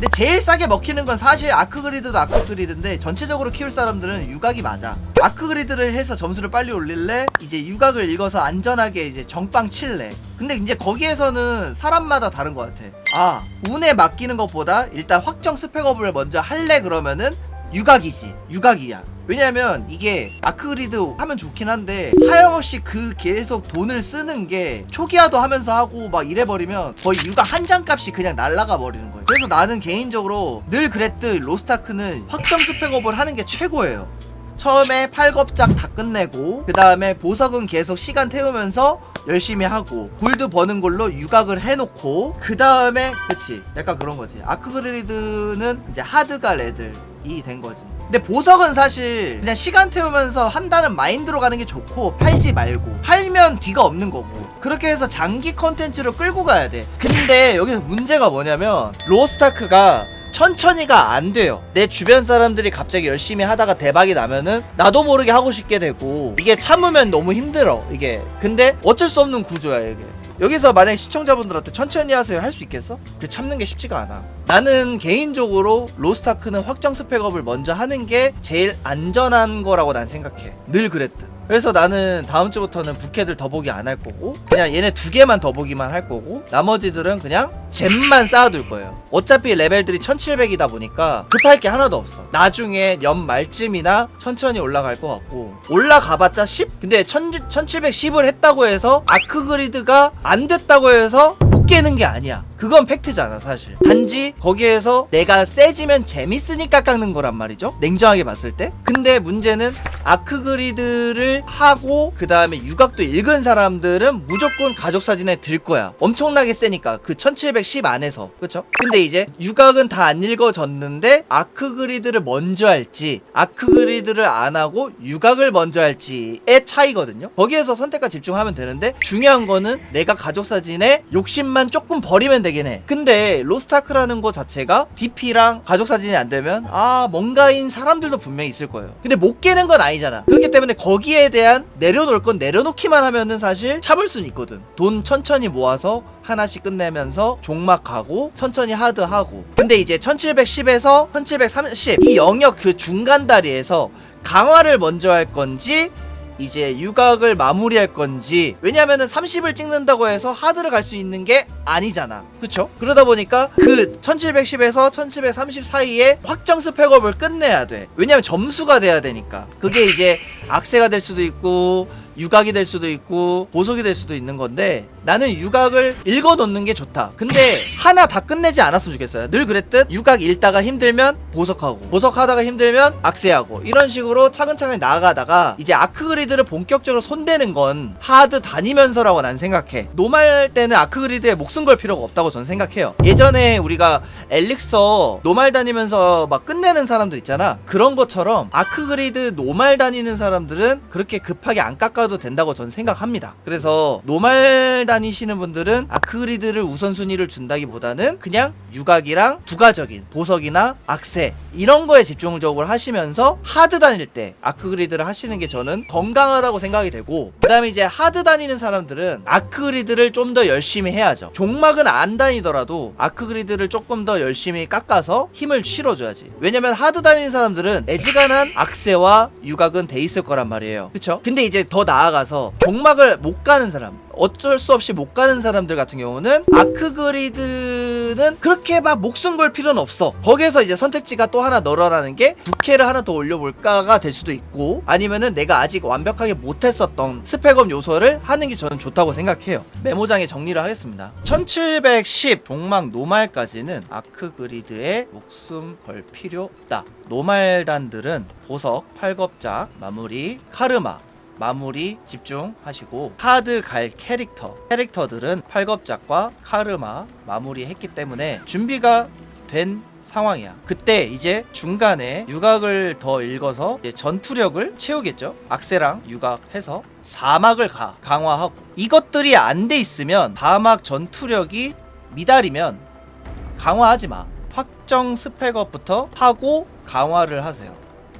근데 제일 싸게 먹히는 건 사실 아크그리드도 아크그리드인데 전체적으로 키울 사람들은 유각이 맞아. 아크그리드를 해서 점수를 빨리 올릴래? 이제 유각을 읽어서 안전하게 이제 정빵 칠래. 근데 이제 거기에서는 사람마다 다른 것 같아. 아 운에 맡기는 것보다 일단 확정 스펙업을 먼저 할래 그러면은 유각이지. 유각이야. 왜냐면 이게 아크그리드 하면 좋긴 한데 하염없이 그 계속 돈을 쓰는 게 초기화도 하면서 하고 막 이래버리면 거의 유각 한장 값이 그냥 날라가 버리는 거예요. 그래서 나는 개인적으로 늘 그랬듯 로스타크는 확정 스펙업을 하는 게 최고예요. 처음에 팔겁작 다 끝내고 그 다음에 보석은 계속 시간 태우면서 열심히 하고 골드 버는 걸로 유각을 해놓고 그 다음에 그치 약간 그런 거지 아크그리드는 이제 하드가 레들 이 된 거지 근데 보석은 사실 그냥 시간 태우면서 한다는 마인드로 가는 게 좋고 팔지 말고 팔면 뒤가 없는 거고 그렇게 해서 장기 컨텐츠로 끌고 가야 돼 근데 여기서 문제가 뭐냐면 로스타크가 천천히가 안 돼요. 내 주변 사람들이 갑자기 열심히 하다가 대박이 나면은 나도 모르게 하고 싶게 되고 이게 참으면 너무 힘들어. 이게 근데 어쩔 수 없는 구조야 이게. 여기서 만약 시청자분들한테 천천히 하세요 할 수 있겠어? 그 참는 게 쉽지가 않아. 나는 개인적으로 로스타크는 확정 스펙업을 먼저 하는 게 제일 안전한 거라고 난 생각해. 늘 그랬듯. 그래서 나는 다음 주부터는 부캐들 더보기 안 할 거고 그냥 얘네 두 개만 더보기만 할 거고 나머지들은 그냥 잼만 쌓아둘 거예요. 어차피 레벨들이 1700이다 보니까 급할 게 하나도 없어. 나중에 연 말쯤이나 천천히 올라갈 것 같고 올라가봤자 10? 근데 1710을 했다고 해서 아크그리드가 안 됐다고 해서 못 깨는 게 아니야 그건 팩트잖아 사실. 단지 거기에서 내가 세지면 재밌으니까 깎는 거란 말이죠. 냉정하게 봤을 때. 근데 문제는 아크그리드를 하고 그 다음에 유각도 읽은 사람들은 무조건 가족 사진에 들 거야. 엄청나게 세니까. 그 1710 안에서. 그쵸? 근데 이제 유각은 다 안 읽어졌는데 아크그리드를 먼저 할지 아크그리드를 안 하고 유각을 먼저 할지의 차이거든요. 거기에서 선택과 집중하면 되는데 중요한 거는 내가 가족 사진에 욕심만 조금 버리면 되긴 해. 근데 로스타크라는 거 자체가 DP랑 가족 사진이 안 되면 아 뭔가인 사람들도 분명히 있을 거예요. 근데 못 깨는 건 아니잖아. 그렇기 때문에 거기에 대한 내려놓을 건 내려놓기만 하면은 사실 참을 수는 있거든. 돈 천천히 모아서 하나씩 끝내면서 종막하고 천천히 하드하고. 근데 이제 1710에서 1730 이 영역 그 중간 다리에서 강화를 먼저 할 건지 이제 유각을 마무리할 건지 왜냐면은 30을 찍는다고 해서 하드를 갈 수 있는 게 아니잖아. 그쵸? 그러다 보니까 그 1710에서 1730 사이에 확정 스펙업을 끝내야 돼. 왜냐면 점수가 돼야 되니까. 그게 이제 악세가 될 수도 있고 유각이 될 수도 있고 보석이 될 수도 있는 건데 나는 유각을 읽어 놓는 게 좋다. 근데 하나 다 끝내지 않았으면 좋겠어요. 늘 그랬듯 유각 읽다가 힘들면 보석하고 보석하다가 힘들면 악세하고 이런 식으로 차근차근 나아가다가 이제 아크그리드를 본격적으로 손대는 건 하드 다니면서라고 난 생각해. 노말 때는 아크그리드에 목숨 걸 필요가 없다고 전 생각해요. 예전에 우리가 엘릭서 노말 다니면서 막 끝내는 사람들 있잖아. 그런 것처럼 아크그리드 노말 다니는 사람들은 그렇게 급하게 안 깎아 도 된다고 전 생각합니다. 그래서 노말 다니시는 분들은 아크그리드를 우선순위를 준다기보다는 그냥 유각이랑 부가적인 보석이나 악세 이런 거에 집중적으로 하시면서 하드 다닐 때 아크그리드를 하시는 게 저는 건강하다고 생각이 되고 그 다음에 이제 하드 다니는 사람들은 아크그리드를 좀 더 열심히 해야죠 종막은 안 다니더라도 아크그리드를 조금 더 열심히 깎아서 힘을 실어줘야지 왜냐면 하드 다니는 사람들은 애지간한 악세와 유각은 돼 있을 거란 말이에요 그쵸? 근데 이제 더 나아 가서 종막을 못 가는 사람 어쩔 수 없이 못 가는 사람들 같은 경우는 아크그리드는 그렇게 막 목숨 걸 필요는 없어. 거기에서 이제 선택지가 또 하나 늘어나는 게 부캐를 하나 더 올려볼까가 될 수도 있고 아니면은 내가 아직 완벽하게 못했었던 스펙업 요소를 하는 게 저는 좋다고 생각해요. 메모장에 정리를 하겠습니다. 1710 종막 노말까지는 아크그리드에 목숨 걸 필요 없다. 노말단들은 보석, 팔겁작, 마무리, 카르마, 마무리 집중하시고 하드 갈 캐릭터 캐릭터들은 팔겁작과 카르마 마무리했기 때문에 준비가 된 상황이야. 그때 이제 중간에 유각을 더 읽어서 전투력을 채우겠죠. 악세랑 유각해서 사막을 가 강화하고 이것들이 안 돼 있으면 사막 전투력이 미달이면 강화하지 마. 확정 스펙업부터 하고 강화를 하세요.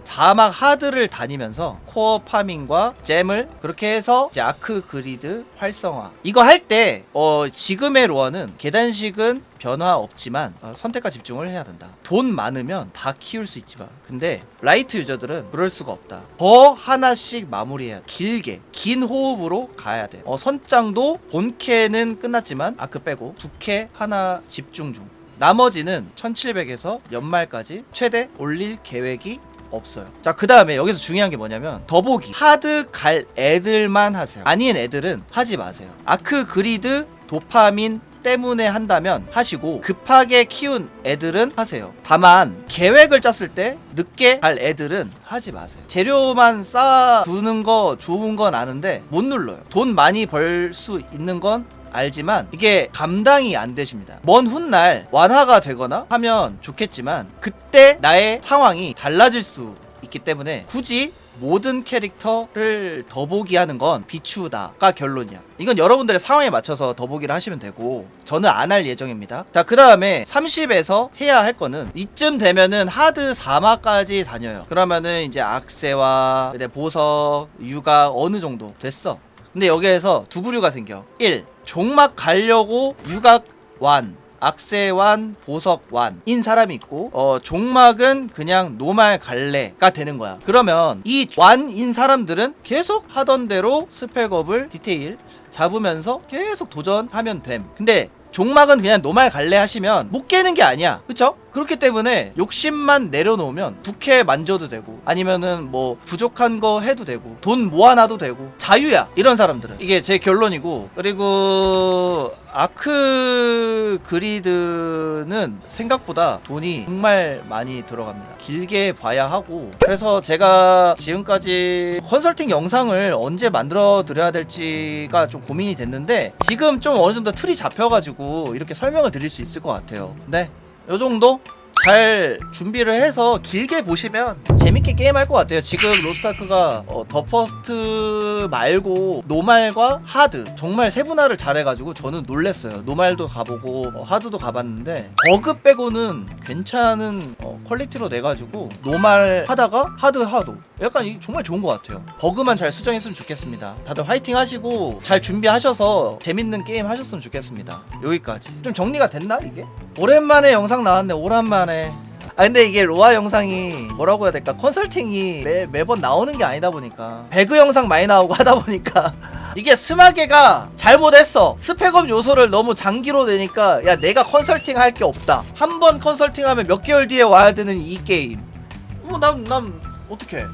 사막 하드를 다니면서 코어 파밍과 잼을 그렇게 해서 이제 아크 그리드 활성화 이거 할 때 어, 지금의 로아는 계단식은 변화 없지만 어, 선택과 집중을 해야 된다. 돈 많으면 다 키울 수 있지만 근데 라이트 유저들은 그럴 수가 없다. 더 하나씩 마무리해야 돼. 길게 긴 호흡으로 가야 돼. 어, 선장도 본캐는 끝났지만 아크 빼고 부캐 하나 집중 중. 나머지는 1700에서 연말까지 최대 올릴 계획이 없어요. 자, 그 다음에 여기서 중요한 게 뭐냐면, 더보기. 하드 갈 애들만 하세요. 아닌 애들은 하지 마세요. 아크 그리드, 도파민, 때문에 한다면 하시고 급하게 키운 애들은 하세요. 다만 계획을 짰을 때 늦게 갈 애들은 하지 마세요. 재료만 쌓아 두는 거 좋은 건 아는데 못 눌러요. 돈 많이 벌 수 있는 건 알지만 이게 감당이 안 되십니다. 먼 훗날 완화가 되거나 하면 좋겠지만 그때 나의 상황이 달라질 수 있기 때문에 굳이 모든 캐릭터를 더보기 하는 건 비추다가 결론이야. 이건 여러분들의 상황에 맞춰서 더보기를 하시면 되고 저는 안 할 예정입니다. 자, 그 다음에 30에서 해야 할 거는 이쯤 되면은 하드 4마까지 다녀요. 그러면은 이제 악세와 보석, 유가 어느 정도 됐어. 근데 여기에서 두 부류가 생겨. 1. 종막 가려고 유각 완. 악세완, 보석완인 사람이 있고 어 종막은 그냥 노말 갈래가 되는 거야. 그러면 이 완인 사람들은 계속 하던 대로 스펙업을 디테일 잡으면서 계속 도전하면 됨. 근데 종막은 그냥 노말 갈래 하시면 못 깨는 게 아니야. 그쵸? 그렇기 때문에 욕심만 내려놓으면 부캐 만져도 되고 아니면은 뭐 부족한 거 해도 되고 돈 모아놔도 되고 자유야 이런 사람들은 이게 제 결론이고 그리고 아크 그리드는 생각보다 돈이 정말 많이 들어갑니다 길게 봐야 하고 그래서 제가 지금까지 컨설팅 영상을 언제 만들어 드려야 될지가 좀 고민이 됐는데 지금 좀 어느 정도 틀이 잡혀 가지고 이렇게 설명을 드릴 수 있을 것 같아요. 네 요 정도 잘 준비를 해서 길게 보시면 재밌게 게임할 것 같아요. 지금 로스타크가 어, 더 퍼스트 말고 노말과 하드 정말 세분화를 잘해가지고 저는 놀랬어요. 노말도 가보고 어, 하드도 가봤는데 버그 빼고는 괜찮은 어, 퀄리티로 내가지고 노말 하다가 하드 하도 약간 이- 정말 좋은 것 같아요. 버그만 잘 수정했으면 좋겠습니다. 다들 화이팅 하시고 잘 준비하셔서 재밌는 게임 하셨으면 좋겠습니다. 여기까지 좀 정리가 됐나 이게? 오랜만에 영상 나왔네 오랜만에. 아 근데 이게 로아 영상이 뭐라고 해야 될까? 컨설팅이 매, 매번 나오는 게 아니다 보니까. 배그 영상 많이 나오고 하다 보니까. 이게 스마게가 잘못했어. 스펙업 요소를 너무 장기로 내니까 야 내가 컨설팅 할 게 없다. 한 번 컨설팅 하면 몇 개월 뒤에 와야 되는 이 게임. 뭐난난 어떻게